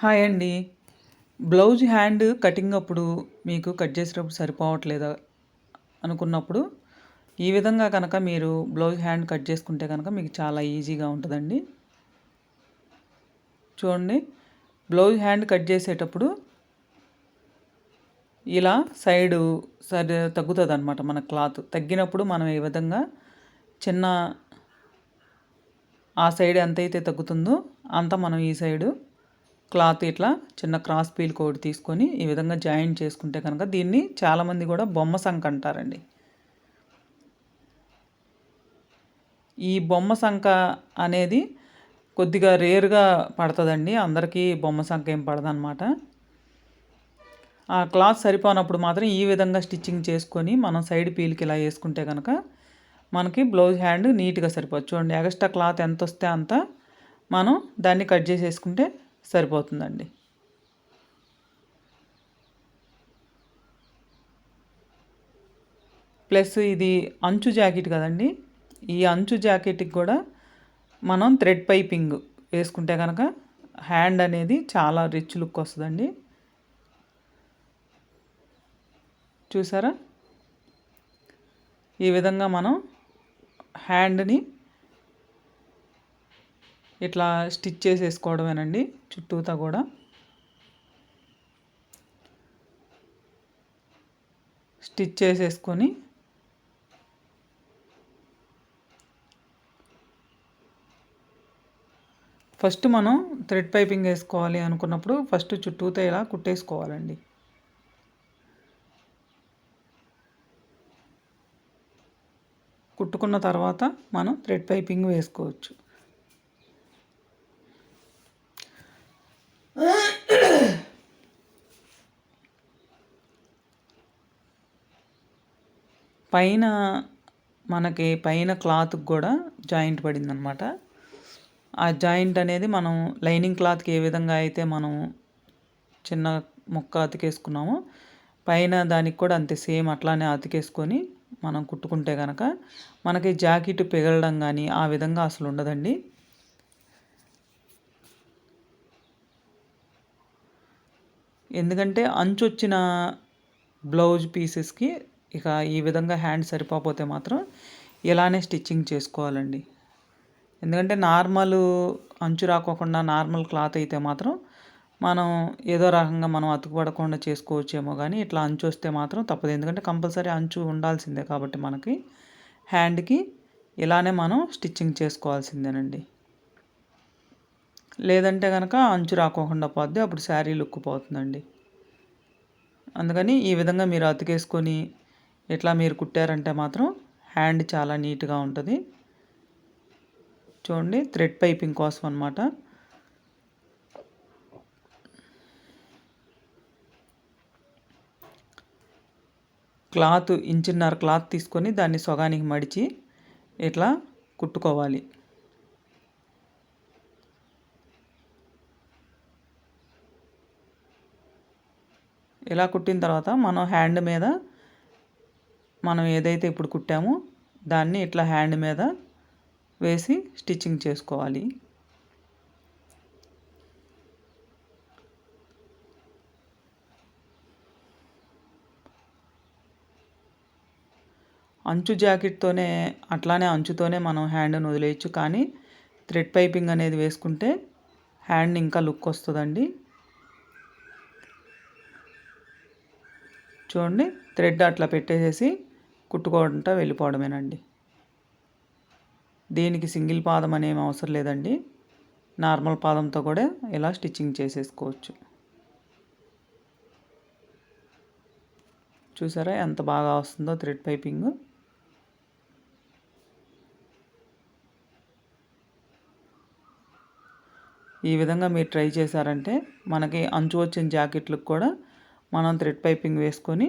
Hi అండి. Blouse hand cutting అప్పుడు మీకు కట్ చేసేటప్పుడు సరిపోవట్లేదా అనుకున్నప్పుడు? ఈ విధంగా కనుక మీరు బ్లౌజ్ హ్యాండ్ కట్ చేసుకుంటే కనుక మీకు చాలా ఈజీగా ఉంటుందండి. చూడండి. బ్లౌజ్ హ్యాండ్ కట్ చేసేటప్పుడు ఇలా సైడు సరి తగ్గుతుంది అనమాట మన క్లాత్. తగ్గినప్పుడు మనం ఈ విధంగా చిన్న ఆ సైడ్ ఎంతైతే తగ్గుతుందో అంత మనం ఈ సైడు క్లాత్ ఇట్లా చిన్న క్రాస్ పీల్ కోడ్ తీసుకొని ఈ విధంగా జాయింట్ చేసుకుంటే కనుక దీన్ని చాలామంది కూడా బొమ్మ సంఖ అంటారండి. ఈ బొమ్మ సంఖ అనేది కొద్దిగా రేరుగా పడుతుందండి. అందరికీ బొమ్మ సంఖ ఏం పడదనమాట ఆ క్లాత్ సరిపోనప్పుడు మాత్రం ఈ విధంగా స్టిచ్చింగ్ చేసుకొని మనం సైడ్ పీల్కి ఇలా వేసుకుంటే కనుక మనకి బ్లౌజ్ హ్యాండ్ నీట్గా సరిపోవచ్చు చూడండి ఎక్స్ట్రా క్లాత్ ఎంత వస్తే అంత మనం దాన్ని కట్ చేసేసుకుంటే సరిపోతుందండి. ప్లస్ ఇది అంచు జాకెట్ కదండి. ఈ అంచు జాకెట్కి కూడా మనం థ్రెడ్ పైపింగ్ వేసుకుంటే కనుక హ్యాండ్ అనేది చాలా రిచ్ లుక్ వస్తుందండి. చూసారా? ఈ విధంగా మనం హ్యాండ్ని ఇట్లా స్టిచ్ చేసేసుకోవడమేనండి చుట్టూతా కూడా. స్టిచ్ చేసేసుకొని ఫస్ట్ మనం థ్రెడ్ పైపింగ్ వేసుకోవాలి అనుకున్నప్పుడు ఫస్ట్ చుట్టూతో ఇలా కుట్టేసుకోవాలండి. కుట్టుకున్న తర్వాత మనం థ్రెడ్ పైపింగ్ వేసుకోవచ్చు. పైన మనకి పైన క్లాత్కి కూడా జాయింట్ పడిందనమాట ఆ జాయింట్ అనేది మనం లైనింగ్ క్లాత్కి ఏ విధంగా అయితే మనం చిన్న ముక్క అతికేసుకున్నామో పైన దానికి కూడా అంతే సేమ్ అట్లానే అతికేసుకొని మనం కుట్టుకుంటే కనుక మనకి జాకెట్ పిగలడం కానీ ఆ విధంగా అసలు ఉండదండి. ఎందుకంటే అంచు వచ్చిన బ్లౌజ్ పీసెస్కి ఇక ఈ విధంగా హ్యాండ్ సరిపోతే మాత్రం ఇలానే స్టిచ్చింగ్ చేసుకోవాలండి. ఎందుకంటే నార్మల్ అంచు రాకోకుండా నార్మల్ క్లాత్ అయితే మాత్రం మనం ఏదో రకంగా మనం అతుకుపడకుండా చేసుకోవచ్చేమో కానీ ఇట్లా అంచు వస్తే మాత్రం తప్పదు. ఎందుకంటే కంపల్సరీ అంచు ఉండాల్సిందే కాబట్టి మనకి హ్యాండ్కి ఇలానే మనం స్టిచ్చింగ్ చేసుకోవాల్సిందేనండి. లేదంటే కనుక అంచు రాకోకుండా పోద్ది అప్పుడు శారీ లుక్ పోతుందండి. అందుకని ఈ విధంగా మీరు అతికేసుకొని ఇట్లా మీరు కుట్టారంటే మాత్రం హ్యాండ్ చాలా నీట్గా ఉంటుంది. చూడండి థ్రెడ్ పైపింగ్ కోసం అనమాట క్లాత్ ఇంచున్నర క్లాత్ తీసుకొని దాన్ని సొగానికి మడిచి ఇట్లా కుట్టుకోవాలి. ఇలా కుట్టిన తర్వాత మనం హ్యాండ్ మీద మనం ఏదైతే ఇప్పుడు కుట్టామో దాన్ని ఇట్లా హ్యాండ్ మీద వేసి స్టిచ్చింగ్ చేసుకోవాలి. అంచు జాకెట్తోనే అట్లానే అంచుతోనే మనం హ్యాండ్ని వదిలేయచ్చు. కానీ థ్రెడ్ పైపింగ్ అనేది వేసుకుంటే హ్యాండ్ ఇంకా లుక్ వస్తుందండి. చూడండి థ్రెడ్ అట్లా పెట్టేసేసి కుట్టుకోవడంతో వెళ్ళిపోవడమేనండి. దీనికి సింగిల్ పాదం అనేమి అవసరం లేదండి. నార్మల్ పాదంతో కూడా ఇలా స్టిచ్చింగ్ చేసేసుకోవచ్చు. చూసారా ఎంత బాగా వస్తుందో థ్రెడ్ పైపింగ్. ఈ విధంగా మీరు ట్రై చేశారంటే మనకి అంచు వచ్చిన జాకెట్లకు కూడా మనం థ్రెడ్ పైపింగ్ వేసుకొని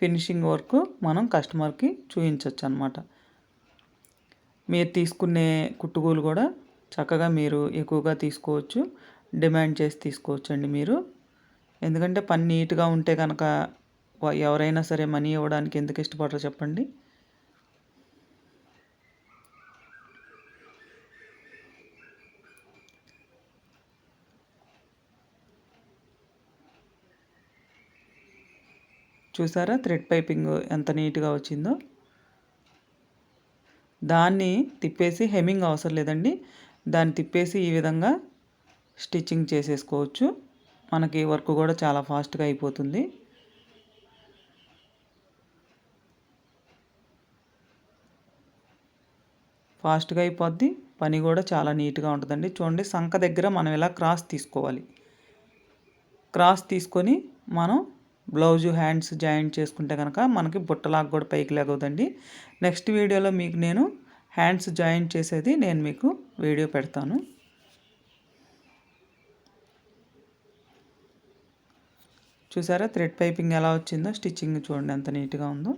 ఫినిషింగ్ వర్క్ మనం కస్టమర్కి చూపించవచ్చు అనమాట మీరు తీసుకునే కుట్టుగోలు కూడా చక్కగా మీరు ఎక్కువగా తీసుకోవచ్చు డిమాండ్ చేసి తీసుకోవచ్చు అండి మీరు. ఎందుకంటే పని నీట్గా ఉంటే కనుక ఎవరైనా సరే మనీ ఇవ్వడానికి ఎందుకు ఇష్టపడరు చెప్పండి. చూసారా? థ్రెడ్ పైపింగ్ ఎంత నీట్గా వచ్చిందో. దాన్ని తిప్పేసి హెమ్మింగ్ అవసరం లేదండి. దాన్ని తిప్పేసి ఈ విధంగా స్టిచ్చింగ్ చేసేసుకోవచ్చు. మనకి వర్క్ కూడా చాలా ఫాస్ట్గా అయిపోతుంది. ఫాస్ట్గా అయిపోద్ది. పని కూడా చాలా నీట్గా ఉంటుందండి. చూడండి సంఖ దగ్గర మనం ఇలా క్రాస్ తీసుకోవాలి. క్రాస్ తీసుకొని మనం బ్లౌజు హ్యాండ్స్ జాయింట్ చేసుకుంటే కనుక మనకి బుట్టలాగా కూడా పైకి లేగవుదండి. నెక్స్ట్ వీడియోలో మీకు నేను హ్యాండ్స్ జాయింట్ చేసేది నేను మీకు వీడియో పెడతాను. చూసారా? థ్రెడ్ పైపింగ్ ఎలా వచ్చిందో స్టిచ్చింగ్ చూడండి ఎంత నీట్గా ఉందో.